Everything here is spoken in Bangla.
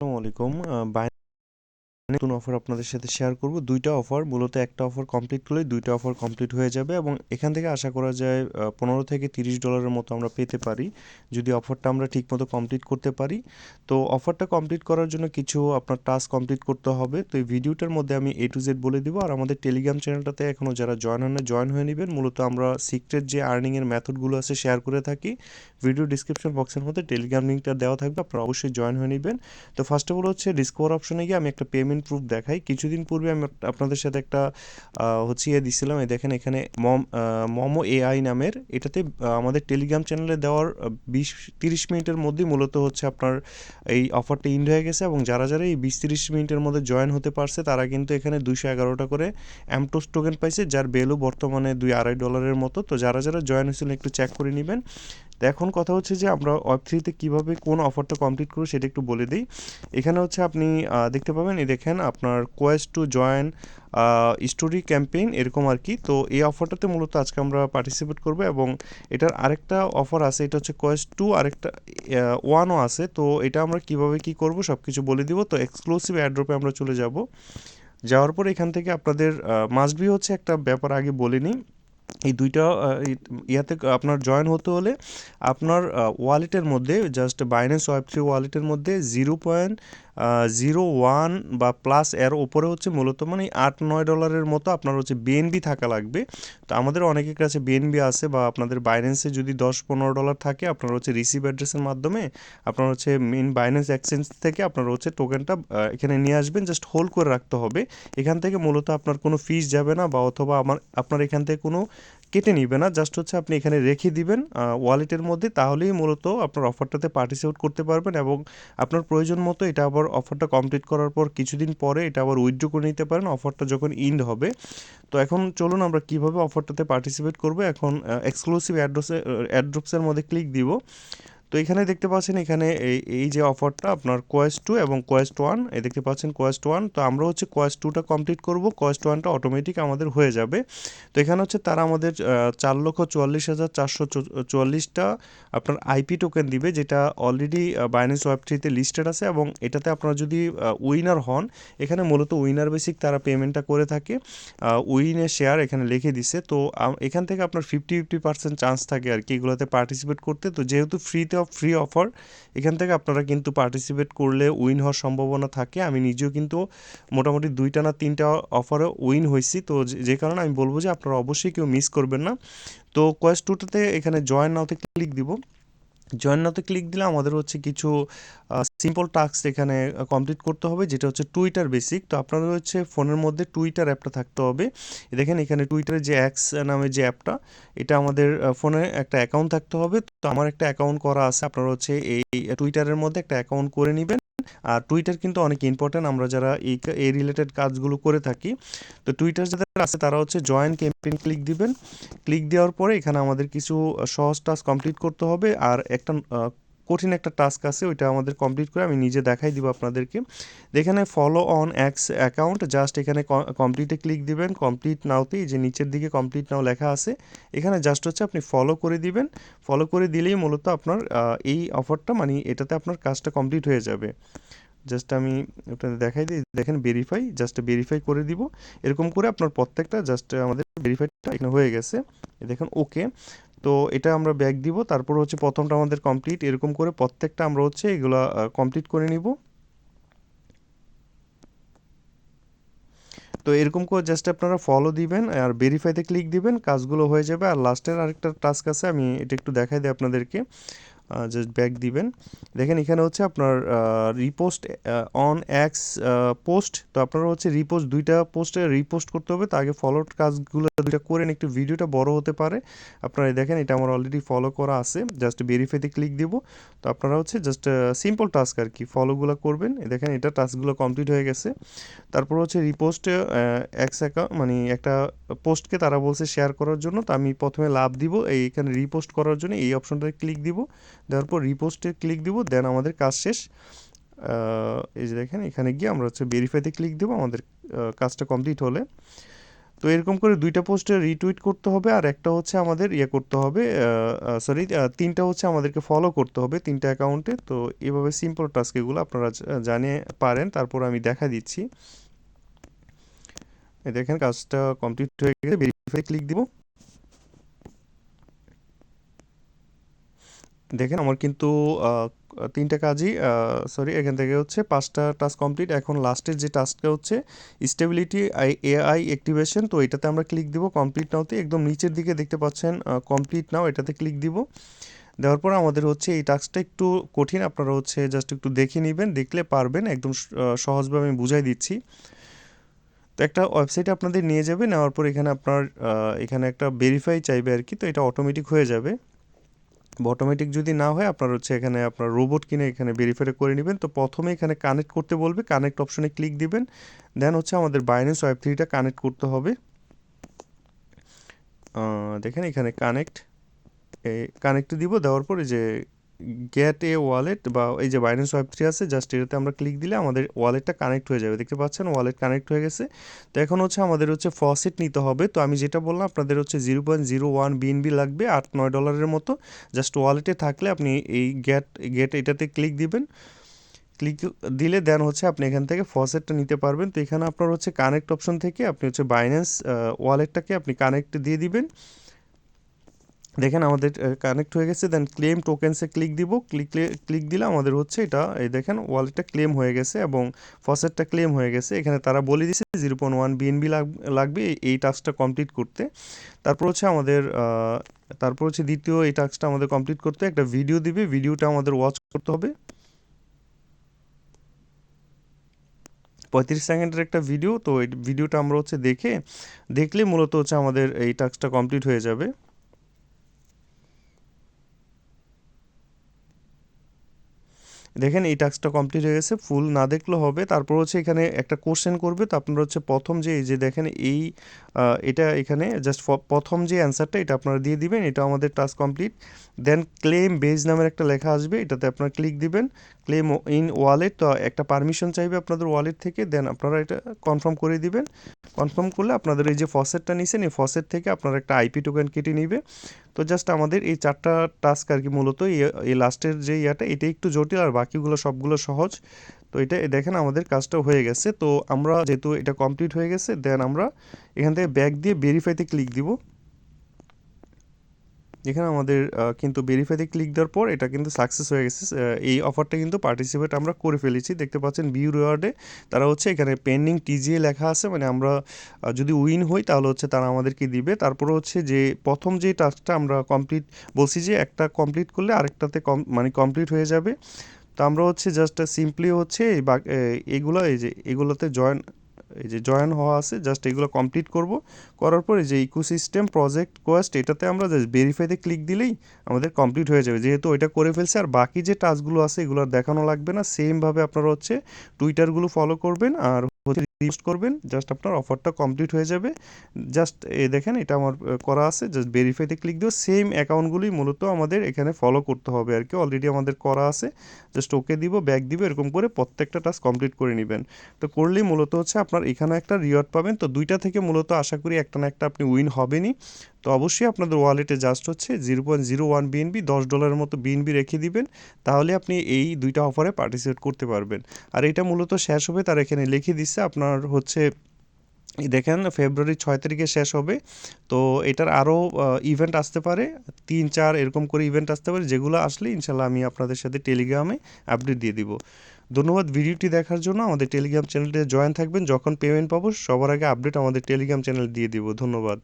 আসসালামু আলাইকুম। নতুন অফার আপনাদের সাথে শেয়ার করব। দুইটা অফার মূলত একটা অফার কমপ্লিট করলেই দুইটা অফার কমপ্লিট হয়ে যাবে এবং এখান থেকে আশা করা যায় পনেরো থেকে তিরিশ ডলারের মতো আমরা পেতে পারি, যদি অফারটা আমরা ঠিকমতো কমপ্লিট করতে পারি। তো অফারটা কমপ্লিট করার জন্য কিছু আপনার টাস্ক কমপ্লিট করতে হবে। তো এই ভিডিওটার মধ্যে আমি এ টু জেড বলে দিব। আর আমাদের টেলিগ্রাম চ্যানেলটাতে এখনও যারা জয়েন হন জয়েন হয়ে নেবেন। মূলত আমরা সিক্রেট যে আর্নিংয়ের মেথডগুলো আছে শেয়ার করে থাকি। ভিডিও ডিসক্রিপশন বক্সের মধ্যে টেলিগ্রাম লিঙ্কটা দেওয়া থাকবে। আপনারা অবশ্যই জয়েন হয়ে নেবেন। তো ফার্স্ট অফ অল হচ্ছে ডিসকভার অপশনে গিয়ে আমি একটা পেমেন্ট প্রুফ দেখাই। কিছুদিন পূর্বে আমি আপনাদের সাথে একটা হচ্ছে ইয়ে দিছিলাম। এই দেখেন এখানে মম মমো এআই নামের। এটাতে আমাদের টেলিগ্রাম চ্যানেলে দেওয়ার বিশ, তিরিশ মিনিটের মধ্যেই মূলত হচ্ছে আপনার এই অফারটা ইন্ড হয়ে গেছে এবং যারা যারা এই বিশ, তিরিশ মিনিটের মধ্যে জয়েন হতে পারছে, তারা কিন্তু এখানে দুইশো এগারোটা করে অ্যামটোস টোকেন পাইছে, যার ভ্যালু বর্তমানে দুই আড়াই ডলারের মতো। তো যারা যারা জয়েন হয়েছিলেন একটু চেক করে নেবেন। তো এখন কথা হচ্ছে যে আমরা ওয়েব থ্রিতে কীভাবে কোন অফারটা কমপ্লিট করব সেটা একটু বলে দিই। এখানে হচ্ছে আপনি দেখতে পাবেন, এই দেখেন আপনার quest two join story campaign এরকম আর কি। তো এই অফারটাতে মূলত আজকে আমরা পার্টিসিপেট করব এবং এটার আরেকটা অফার আছে, এটা হচ্ছে কোয়েস্ট টু আরেকটা ওয়ানও আছে। তো এটা আমরা কীভাবে কি করব সব কিছু বলে দিব। তো এক্সক্লুসিভ অ্যাড্রপে আমরা চলে যাব। যাওয়ার পর এখান থেকে আপনাদের মাস্ট বি হচ্ছে একটা ব্যাপার আগে বলে নিই। এই দুইটা ইয়াতে আপনার জয়েন হতে হলে আপনার ওয়ালেটের মধ্যে জাস্ট বাইন্যান্স ওয়েব থ্রি ওয়ালেটের মধ্যে জিরো পয়েন্ট জিরো ওয়ান বা প্লাস এর ওপরে হচ্ছে মূলত মানে আট নয় ডলারের মতো আপনার হচ্ছে বিএনবি থাকা লাগবে। তো আমাদের অনেকের কাছে বিএনবি আছে বা আপনাদের বাইন্যান্সে যদি দশ পনেরো ডলার থাকে, আপনার হচ্ছে রিসিভ অ্যাড্রেসের মাধ্যমে আপনার হচ্ছে মেন বাইন্যান্স এক্সচেঞ্জ থেকে আপনার হচ্ছে টোকেনটা এখানে নিয়ে আসবেন জাস্ট হোল্ড করে রাখতে হবে। এখান থেকে মূলত আপনার কোনো ফিস যাবে না বা অথবা আমার, আপনার এখান থেকে কোনো কেটে নিবে না জাস্ট হচ্ছে আপনি এখানে রেখে দিবেন ওয়ালেটের মধ্যে, তাহলেই মূলত আপনার অফারটাতে পার্টিসিপেট করতে পারবেন এবং আপনার প্রয়োজন মতো এটা আবার অফারটা কমপ্লিট করার পর কিছুদিন পরে এটা আবার উইথড্র করে নিতে পারেন অফারটা যখন ইন্ড হবে। তো এখন চলুন আমরা কীভাবে অফারটাতে পার্টিসিপেট করব, এখন এক্সক্লুসিভ অ্যাড্রোসে অ্যাড্রপসের মধ্যে ক্লিক দিব। তো এখানে দেখতে পাচ্ছেন এখানে এই এই যে অফারটা আপনার কোয়েস্ট টু এবং কোয়েস্ট ওয়ান এই দেখতে পাচ্ছেন কোয়েস্ট ওয়ান তো আমরা হচ্ছে কোয়েস্ট টুটা কমপ্লিট করব কোয়েস্ট ওয়ানটা অটোমেটিক আমাদের হয়ে যাবে। তো এখানে হচ্ছে তারা আমাদের চার লক্ষ চুয়াল্লিশ হাজার চারশো চুয়াল্লিশটা আপনার আইপি টোকেন দিবে, যেটা অলরেডি বাইন্যান্স ওয়েব থ্রিতে লিস্টেড আছে এবং এটাতে আপনারা যদি উইনার হন, এখানে মূলত উইনার বেসিক তারা পেমেন্টটা করে থাকে উইনের শেয়ার এখানে লিখে দিছে। তো এখান থেকে আপনার ফিফটি ফিফটি পার্সেন্ট চান্স থাকে আর কি এগুলোতে পার্টিসিপেট করতে। তো যেহেতু ফ্রিতে ফ্রি অফার এখান থেকে আপনারা কিন্তু পার্টিসিপেট করলে উইন হওয়ার সম্ভাবনা থাকে। আমি নিজেও কিন্তু মোটামুটি দুইটা না তিনটা অফারে উইন হয়েছি। তো যে কারণে আমি বলব যে, আপনারা অবশ্যই কেউ মিস করবেন না। তো কোয়েস্ট টুটাতে এখানে জয়েন নাওতে ক্লিক দিব। জয়েন নাওতে ক্লিক দিলে আমাদের হচ্ছে কিছু সিম্পল টাস্ক এখানে কমপ্লিট করতে হবে, যেটা হচ্ছে টুইটার বেসিক তো আপনাদের হচ্ছে ফোনের মধ্যে টুইটার অ্যাপটা থাকতে হবে। দেখেন এখানে টুইটারের যে অ্যাক্স নামে যে অ্যাপটা এটা আমাদের ফোনে একটা অ্যাকাউন্ট থাকতে হবে। তো আমার একটা অ্যাকাউন্ট করা আছে, আপনারা হচ্ছে এই টুইটারের মধ্যে একটা অ্যাকাউন্ট করে নেবেন। আর টুইটার কিন্তু অনেক ইম্পর্ট্যান্ট আমরা যারা এই এই রিলেটেড কাজগুলো করে থাকি, তো টুইটার যাদের আছে, তারা হচ্ছে জয়েন ক্যাম্পেইন ক্লিক দিবেন। ক্লিক দেওয়ার পরে এখানে আমাদের কিছু সহজ টাস্ক কমপ্লিট করতে হবে। আর একটা কঠিন একটা টাস্ক আছে, ওইটা আমাদের কমপ্লিট করে আমি নিজে দেখাই দিব আপনাদেরকে। এখানে follow on X account just এখানে কমপ্লিটে ক্লিক দিবেন কমপ্লিট নাওতেই যে নিচের দিকে কমপ্লিট নাও লেখা আছে, এখানে জাস্ট হচ্ছে আপনি ফলো করে দিবেন। ফলো করে দিলেই মূলত আপনার এই অফারটা মানে এটাতে আপনার কাজটা কমপ্লিট হয়ে যাবে। জাস্ট আমি আপনাদের দেখাই দিই, দেখেন ভেরিফাই জাস্ট ভেরিফাই করে দিব। এরকম করে আপনার প্রত্যেকটা জাস্ট আমাদের ভেরিফাইটা এখানে হয়ে গেছে। দেখেন ওকে তো এটা আমরা ব্যাক দিব, তারপর হচ্ছে প্রথমটা আমাদের কমপ্লিট এরকম করে প্রত্যেকটা আমরা হচ্ছে এগুলো কমপ্লিট করে নিব। তো এরকম করে জাস্ট আপনারা ফলো দিবেন, আর ভেরিফাইতে ক্লিক দিবেন, কাজগুলো হয়ে যাবে। আর লাস্টের আরেকটা টাস্ক আছে, আমি এটা একটু দেখাই দিই আপনাদেরকে। জাস্ট ব্যাক দিবেন। দেখেন এখানে হচ্ছে আপনার রিপোস্ট অন অ্যাক্স পোস্ট তো আপনারা হচ্ছে রিপোস্ট দুইটা পোস্টে রিপোস্ট করতে হবে। তো আগে ফলোর কাজগুলো দুইটা করেন একটু ভিডিওটা বড় হতে পারে। আপনারা দেখেন, এটা আমার অলরেডি ফলো করা আছে। জাস্ট ভেরিফাইতে ক্লিক দিব। তো আপনারা হচ্ছে জাস্ট সিম্পল টাস্ক আর কি ফলোগুলো করবেন। দেখেন, এটা টাস্কগুলো কমপ্লিট হয়ে গেছে। তারপর হচ্ছে রিপোস্টে অ্যাক্স অ্যাকাউন্ট মানে একটা পোস্টকে তারা বলছে শেয়ার করার জন্য। তো আমি প্রথমে লাভ দিব। এখানে রিপোস্ট করার জন্য এই অপশনটায় ক্লিক দিব। দেওয়ার পর রিপোস্টে ক্লিক দিব দেন আমাদের কাজ শেষ। এই যে দেখেন, এখানে গিয়ে আমরা হচ্ছে ভেরিফাইতে ক্লিক দেবো, আমাদের কাজটা কমপ্লিট হলে। তো এরকম করে দুইটা পোস্টে রিটুইট করতে হবে, আর একটা হচ্ছে আমাদের ইয়ে করতে হবে সরি তিনটা হচ্ছে আমাদেরকে ফলো করতে হবে তিনটা অ্যাকাউন্টে তো এভাবে সিম্পল টাস্ক এগুলো আপনারা জানিয়ে পারেন, তারপর আমি দেখা দিচ্ছি। দেখেন, কাজটা কমপ্লিট হয়ে গেছে ভেরিফাই ক্লিক দিব। দেখেন আমার কিন্তু তিনটা কাজই সরি এখান থেকে হচ্ছে পাঁচটা টাস্ক কমপ্লিট এখন লাস্টের যে টাস্কটা হচ্ছে স্টেবিলিটি আই এআই অ্যাক্টিভেশন তো এটাতে আমরা ক্লিক দিব কমপ্লিট নাওতে একদম নিচের দিকে দেখতে পাচ্ছেন কমপ্লিট নাও এটাতে ক্লিক দিব। দেওয়ার পর আমাদের হচ্ছে এই টাস্কটা একটু কঠিন, আপনারা হচ্ছে জাস্ট একটু দেখে নেবেন, দেখলে পারবেন। একদম সহজভাবে আমি বুঝাই দিচ্ছি। তো একটা ওয়েবসাইটে আপনাদের নিয়ে যাবে, নেওয়ার পর এখানে আপনার এখানে একটা ভেরিফাই চাইবে আর কি তো এটা অটোমেটিক হয়ে যাবে। অটোমেটিক যদি না হয়, আপনার হচ্ছে এখানে আপনার রোবট কিনে এখানে ভেরিফাই করে নেবেন। তো প্রথমে এখানে কানেক্ট করতে বলবে কানেক্ট অপশনে ক্লিক দিবেন। দেন হচ্ছে আমাদের বাইন্যান্স ওয়েব থ্রিটা কানেক্ট করতে হবে। দেখেন এখানে কানেক্ট কানেক্ট দিব, দেওয়ার পরে যে গেট এ ওয়ালেট বা এই যে বাইন্যান্স ওয়েব থ্রি আছে জাস্ট এটাতে আমরা ক্লিক দিলে আমাদের ওয়ালেটটা কানেক্ট হয়ে যাবে। দেখতে পাচ্ছেন? ওয়ালেট কানেক্ট হয়ে গেছে। তো এখন হচ্ছে আমাদের হচ্ছে ফসেট নিতে হবে। তো আমি যেটা বললাম, আপনাদের হচ্ছে zero point zero one BNB লাগবে, আট নয় ডলারের মতো। জাস্ট ওয়ালেটে থাকলে আপনি এই গেট গেট এটাতে ক্লিক দিবেন। ক্লিক দিলে দেন হচ্ছে আপনি এখান থেকে ফসেটটা নিতে পারবেন। তো এখানে আপনার হচ্ছে কানেক্ট অপশন থেকে আপনি হচ্ছে বাইন্যান্স ওয়ালেটটাকে আপনি কানেক্ট দিয়ে দিবেন। দেখেন আমাদের কানেক্ট হয়ে গেছে দেন ক্লেম টোকেন্সে ক্লিক দিব ক্লিক ক্লিক দিলে আমাদের হচ্ছে এটা, এই দেখেন ওয়ালেটটা ক্লেম হয়ে গেছে এবং ফসেটটা ক্লেম হয়ে গেছে। এখানে তারা বলে দিয়েছে জিরো পয়েন্ট ওয়ান বিএনবি লাগবে এই- টাস্কটা কমপ্লিট করতে। তারপর হচ্ছে আমাদের তারপর হচ্ছে দ্বিতীয় এই টাস্কটা আমাদের কমপ্লিট করতে একটা ভিডিও দিবে ভিডিওটা আমাদের ওয়াচ করতে হবে। পঁয়ত্রিশ সেকেন্ডের একটা ভিডিও তো এই ভিডিওটা আমরা হচ্ছে দেখে, দেখলে মূলত হচ্ছে আমাদের এই টাস্কটা কমপ্লিট হয়ে যাবে। দেখেন এই টাস্কটা কমপ্লিট হয়ে গেছে ফুল না দেখলেও হবে। তারপর হচ্ছে এখানে একটা কোশ্চেন করবে, তো আপনারা হচ্ছে প্রথম যে, এই যে দেখেন এই এটা এখানে জাস্ট প্রথম যে অ্যান্সারটা এটা আপনারা দিয়ে দিবেন, এটা আমাদের task complete then claim badge নামের একটা লেখা আসবে, এটাতে আপনারা ক্লিক দিবেন ক্লেম ইন ওয়ালেট তো একটা পারমিশন চাইবে আপনাদের ওয়ালেট থেকে দেন আপনারা এটা কনফার্ম করে দিবেন। কনফার্ম করলে আপনাদের এই যে ফসেটটা নিছেন, এই ফসেট থেকে আপনারা একটা আইপি টোকেন কেটে নিবে। তো জাস্ট আমাদের এই চারটা টাস্ক আর কি মূলত এই- লাস্টের যে ইয়াটা, এটা একটু জটিল আর বাকিগুলো সবগুলো সহজ। তো এটা দেখেন আমাদের কাজটা হয়ে গেছে। তো আমরা যেহেতু এটা কমপ্লিট হয়ে গেছে দেন আমরা এখান থেকে ব্যাগ দিয়ে ভেরিফাইতে ক্লিক দিব। এখানে আমাদের কিন্তু ভেরিফাইতে ক্লিক দেওয়ার পর এটা কিন্তু সাকসেস হয়ে গেছে। এই অফারটা কিন্তু পার্টিসিপেট আমরা করে ফেলেছি। দেখতে পাচ্ছেন ভিউ রিওয়ার্ডে তারা হচ্ছে এখানে পেন্ডিং টিজিএ লেখা আছে মানে আমরা যদি উইন হই তাহলে হচ্ছে তারা আমাদেরকে দিবে। তারপরে হচ্ছে যে প্রথম যে টাস্কটা আমরা কমপ্লিট বলছি যে একটা কমপ্লিট করলে আরেকটাতে কম মানে কমপ্লিট হয়ে যাবে। তো আমরা হচ্ছে জাস্ট সিম্পলি হচ্ছে এই বাক- এ- এগুলো, এই যে এগুলোতে জয়েন এই যে জয়েন হওয়া আছে জাস্ট এগুলো কমপ্লিট করব। করার পরে যে ইকোসিস্টেম প্রজেক্ট কোয়েস্ট এটাতে আমরা জাস্ট ভেরিফাইতে ক্লিক দিলেই আমাদের কমপ্লিট হয়ে যাবে। যেহেতু ওইটা করে ফেলছে, আর বাকি যে টাস্কগুলো আছে, এগুলো দেখানো লাগবে না। সেমভাবে আপনারা হচ্ছে টুইটারগুলো ফলো করবেন, আর রিপোস্ট করবেন জাস্ট আপনার অফারটা কমপ্লিট হয়ে যাবে। জাস্ট এ দেখেন, এটা আমার করা আছে জাস্ট ভেরিফাইতে ক্লিক দিও সেম অ্যাকাউন্টগুলি মূলত আমাদের এখানে ফলো করতে হবে আর কি অলরেডি আমাদের করা আছে। জাস্ট ওকে দিব ব্যাক দিব, এরকম করে প্রত্যেকটা টাস্ক কমপ্লিট করে নেবেন। তো করলেই মূলত হচ্ছে আপনার এখানে একটা রিওয়ার্ড পাবেন। তো দুইটা থেকে মূলত আশা করি একটা না একটা আপনি উইন হবেনই। তো অবশ্যই আপনাদের ওয়ালেটে জাস্ট হচ্ছে zero point zero one BNB দশ ডলারের মতো বিএনবি রেখে দিবেন। তাহলে আপনি এই দুইটা অফারে পার্টিসিপেট করতে পারবেন। আর এটা মূলত শেষ হবে, তার এখানে লিখে দিচ্ছে আপনার হচ্ছে দেখেন ফেব্রুয়ারি ছয় তারিখে শেষ হবে। তো এটার আরও ইভেন্ট আসতে পারে। তিন, চার এরকম করে ইভেন্ট আসতে পারে। যেগুলো আসলে ইনশাল্লাহ আমি আপনাদের সাথে টেলিগ্রামে আপডেট দিয়ে দিব। ধন্যবাদ ভিডিওটি দেখার জন্য। আমাদের টেলিগ্রাম চ্যানেলটি জয়েন থাকবেন। যখন পেমেন্ট পাবো, সবার আগে আপডেট আমাদের টেলিগ্রাম চ্যানেল দিয়ে দিব। ধন্যবাদ।